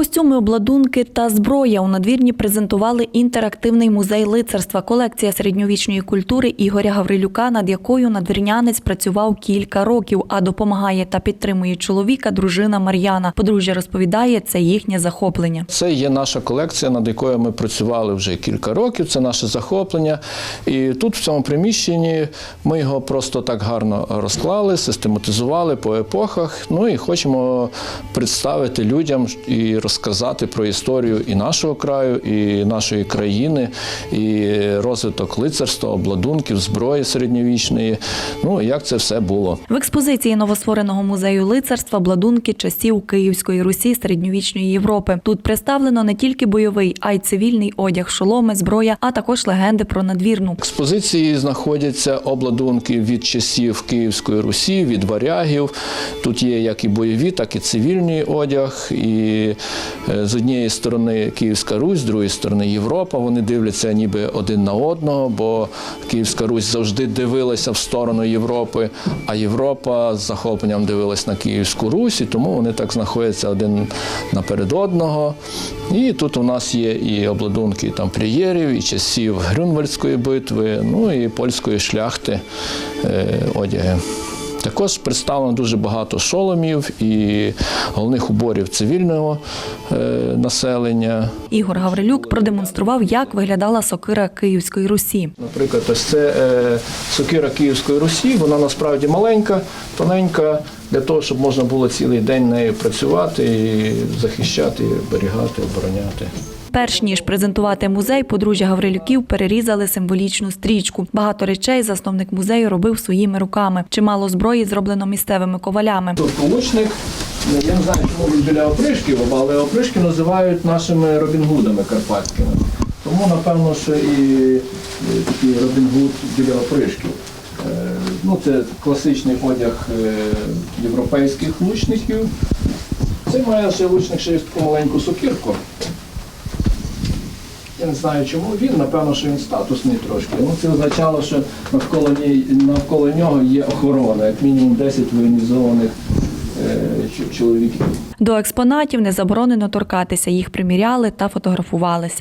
Костюми, обладунки та зброя у надвірні презентували інтерактивний музей лицарства, колекція середньовічної культури Ігоря Гаврилюка, над якою надвірнянець працював кілька років, а допомагає та підтримує чоловіка дружина Мар'яна. Подружжя розповідає, це їхнє захоплення. Це є наша колекція, над якою ми працювали вже кілька років. Це наше захоплення. І тут, в цьому приміщенні, ми його просто так гарно розклали, систематизували по епохах. Ну і хочемо представити людям і розказати про історію і нашого краю, і нашої країни, і розвиток лицарства, обладунків, зброї середньовічної. Ну як це все було. В експозиції новоствореного музею лицарства обладунки часів Київської Русі середньовічної Європи. Тут представлено не тільки бойовий, а й цивільний одяг, шоломи, зброя, а також легенди про надвірну. В експозиції знаходяться обладунки від часів Київської Русі, від варягів. Тут є як і бойові, так і цивільний одяг. І з однієї сторони Київська Русь, з другої сторони Європа. Вони дивляться ніби один на одного, бо Київська Русь завжди дивилася в сторону Європи, а Європа з захопленням дивилась на Київську Русь, і тому вони так знаходяться один наперед одного. І тут у нас є і обладунки тамплієрів, і часів Грюнвальдської битви, ну і польської шляхти е, одяги. Також представлено дуже багато шоломів і головних уборів цивільного е, населення. Ігор Гаврилюк продемонстрував, як виглядала сокира Київської Русі. Наприклад, ось це е, сокира Київської Русі, вона насправді маленька, тоненька, для того, щоб можна було цілий день нею працювати і захищати, оберігати, обороняти. Перш ніж презентувати музей, подружжя Гаврилюків перерізали символічну стрічку. Багато речей засновник музею робив своїми руками. Чимало зброї зроблено місцевими ковалями. Тут колучник, я не знаю, чому він біля опришків, але опришки називають нашими Робінгудами карпатськими. Тому, напевно, що і е, такий Робінгуд біля опришків. Ну, це класичний одяг е, європейських лучників. Це має ще лучник ще таку маленьку сокирку. Я не знаю, чому він, напевно, що він статусний трошки. Ну, це означало, що навколо, навколо нього є охорона, як мінімум 10 воєнізованих е, чоловіків. До експонатів не заборонено торкатися. Їх приміряли та фотографувалися.